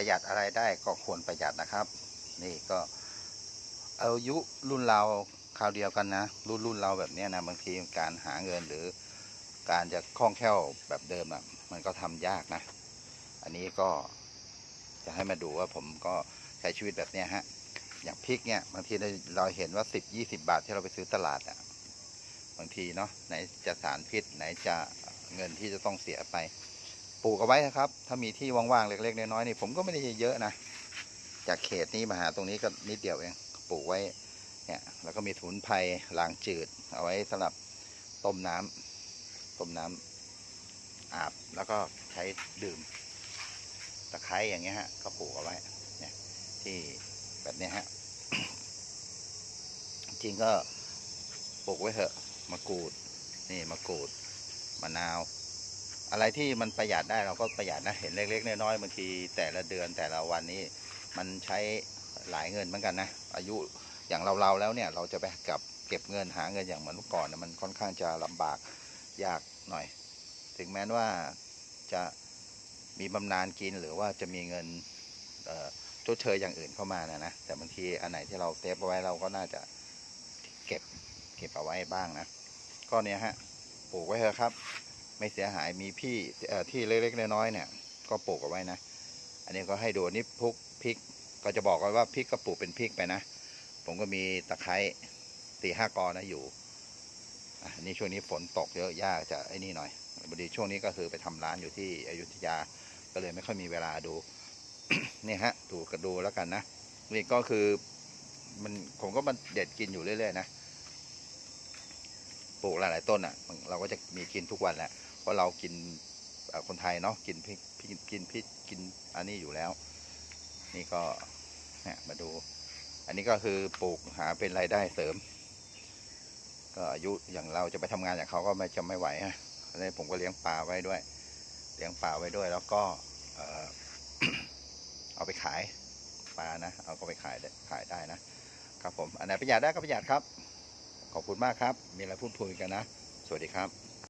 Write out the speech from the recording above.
ประหยัดอะไรได้ก็ควรประหยัดนะครับ นี่ก็อายุรุ่นเราคราวเดียวกันนะ รุ่นรุ่นเราแบบนี้นะบางทีการหาเงินหรือการจะคล่องแคล่วแบบเดิมอะมันก็ทำยากนะ อันนี้ก็จะให้มาดูว่าผมก็ใช้ชีวิตแบบเนี้ยฮะอย่างพริกเนี่ยบางทีเราเห็นว่าสิบยี่สิบาทที่เราไปซื้อตลาดอะบางทีเนาะไหนจะสารพิษไหนจะเงินที่จะต้องเสียไป ปลูกเอาไว้นะครับ ถ้ามีที่ว่างๆเล็กๆน้อยๆนี่ผมก็ไม่ได้เยอะนะจากเขตนี้มาหาตรงนี้ก็นิดเดียวเองปลูกไว้เนี่ยแล้วก็มีถุนไผ่ลางจืด เอาไว้สำหรับต้มน้ำต้มน้ำอาบแล้วก็ใช้ดื่มตะไคร้อย่างเงี้ยฮะก็ปลูกเอาไว้เนี่ยที่แบบเนี้ยฮะจริงก็ปลูกไว้เถอะมะกรูดนี่มะกรูดมะนาว อะไรที่มันประหยัดได้เราก็ประหยัดนะเห็นเล็ก ๆ น้อยๆบางทีแต่ละเดือนแต่ละวันนี้ มันใช้หลายเงินเหมือนกันนะ อายุอย่างเราๆแล้วเนี่ยเราจะไปกับเก็บเงินหาเงินอย่างเหมือนเมื่อก่อนนะมันค่อนข้างจะลำบากยากหน่อย ถึงแม้ว่าจะมีบำนาญกินหรือว่าจะมีเงินชดเชยอย่างอื่นเข้ามานะนะแต่บางทีอันไหนที่เราเซฟไว้เราก็น่าจะเก็บเก็บเอาไว้บ้างนะก็เนี่ยฮะปลูกไว้เถอะครับ ไม่เสียหายมีพี่ที่เล็กๆน้อยๆเนี่ย ก็ปลูกเอาไว้นะ อันนี้ก็ให้ดูนี่พุกพริก ก็จะบอกกันว่าพริกก็ปลูกเป็นพริกไปนะ ผมก็มีตะไคร้ตีห้ากอนะอยู่อันนี้ช่วงนี้ฝนตกเยอะยากจะไอ้นี่หน่อยพอดีช่วงนี้ก็คือไปทำร้านอยู่ที่อยุธยา ก็เลยไม่ค่อยมีเวลาดูนี่ฮะดูกระดูแล้วกันนะนี่ก็คือมันผมก็มันเด็ดกินอยู่เรื่อยๆนะปลูกหลายๆต้นอะ เราก็จะมีกินทุกวันแหละ ราะเรากินคนไทยเนาะกินพริกพริกกินพริกกินอันนี้อยู่แล้ว นี่ก็มาดู อันนี้ก็คือปลูกหาเป็นรายได้เสริม ก็อายุอย่างเราจะไปทำงานอย่างเขาก็ไม่จะไม่ไหวฮะอันนี้ผมก็เลี้ยงปลาไว้ด้วย เลี้ยงปลาไว้ด้วย แล้วก็เอ่อเอาไปขายปลานะเอาก็ไปขายได้ขายได้นะครับผมอันไหนประหยัดได้ก็ประหยัดครับ ขอบคุณมากครับ มีอะไรพูดคุยกันนะ สวัสดีครับ